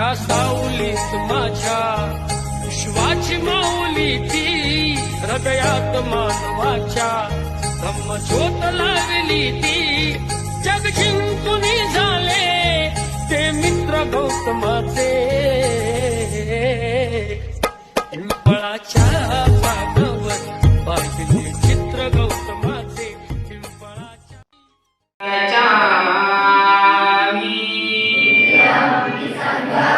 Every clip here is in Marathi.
या सावलीत माझ्या? विश्वाची माऊली ती हृदयात मानवाच्या ब्रह्मज्योत लागली ती. जग जिंकून झाले ते मित्र गौतमाचे.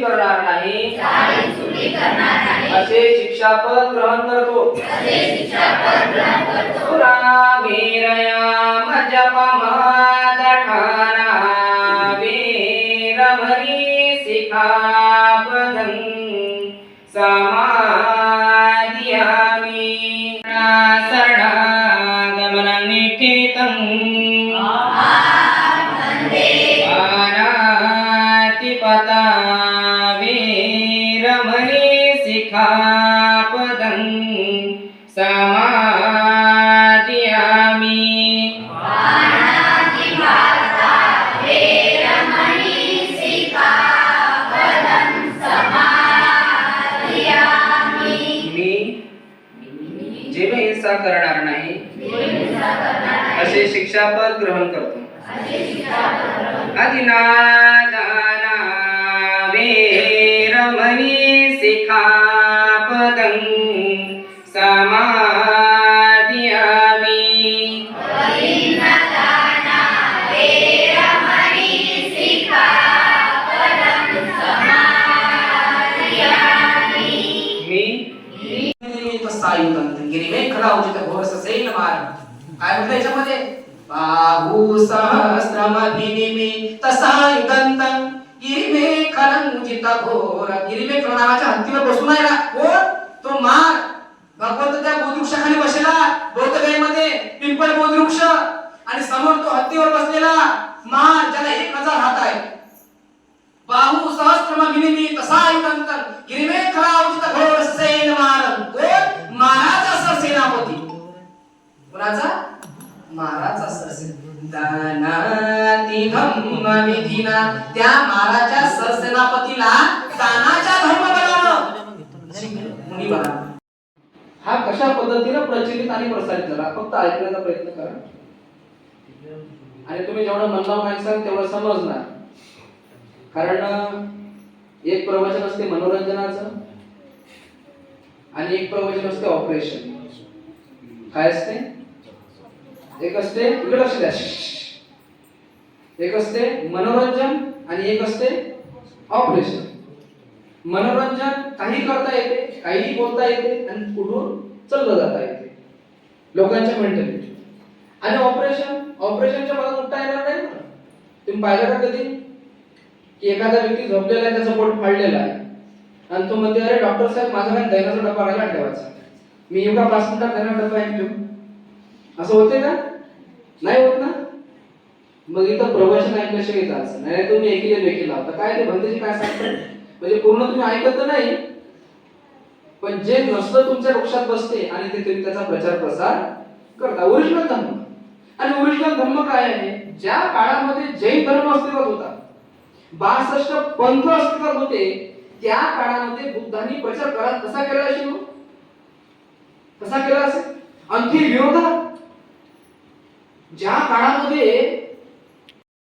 करणार नाही. असे शिक्षापद ग्रहण करतो. समाधियामि शरणागमनं निठितम् अनातिपता वीरमणि शिखापदं समाधियामि। मी जीव हिंसा करणार नाही असे शिक्षापद ग्रहण करतो। अधिनादाना गिरिमेखला उचित घोरस सैन मार काय म्हटलं याच्यामध्ये? बाहू सहस्रमधिनिमी तसायुगंतं गिरिमेखलं उचित घोर. गिरिमेख नावाच्या हत्तीवर बसून आहे ना. कोण? तो मार. भगवंत त्या बोधवृक्षाखाली बसलेला बौद्धगाईमध्ये पिंपळ बोधवृक्ष. आणि समोर तो हत्तीवर बसलेला मार ज्याला एक हजार हात आहे बाहू सहस्त्रम मिनिमी तसा युगंतन गिरिमे खरा उचित घोर. धम्म त्या महाराजा सरसेनापतीला तानाच्या धर्म बनवलं हा कशा पद्धतीने प्रचलित आणि प्रसारित झाला? फक्त ऐकण्याचा प्रयत्न करा. आणि तुम्ही जेवढं मन लावून तेवढं समजणार. कारण एक प्रवचन असते मनोरंजनाचं आणि एक प्रवचन असते ऑपरेशन काय असते? एक असते इकडे लक्ष द्या. एक असते मनोरंजन आणि एक असते ऑपरेशन. मनोरंजन काही करता येते काही बोलता येते आणि कुठून चाललं जाता येते. लोकांच्या मेंटॅलिटी आणि ऑपरेशन ऑपरेशनच्या मला उठता येणार नाही ना. तुम्ही पाहिलं का कधी? की एखादा व्यक्ती झोपलेला आहे त्याचं पोट फाडलेला आहे. आणि तो म्हणते अरे डॉक्टर साहेब माझा काय दैनाचा डब्बा राहिला ठेवायचा. मी एवढा का पाच मिनिटात दैना डब्बा ऐकतो असं होते का? नाही होत ना? मग इथं प्रवचन ऐकल्याशिवाय जायचं नाही तुम्ही एकीले लेखी लावता काय ते भंतेची काय सांगतात? म्हणजे पूर्ण तुम्ही ऐकत तर नाही पण जे नसतं तुमच्या वृक्षात बसते आणि ते तुम्ही त्याचा प्रचार प्रसार करता. ओरिजिनल धर्म. आणि ओरिजिनल धर्म काय आहे? ज्या काळामध्ये जैन धर्म अस्तित्वात होता बासष्ट पंथ अस्तित्वात होते त्या काळामध्ये बुद्धांनी प्रचार करा कसा केला असेल हो? कसा केला असेल? आणखी विरोधात. ज्या काळामध्ये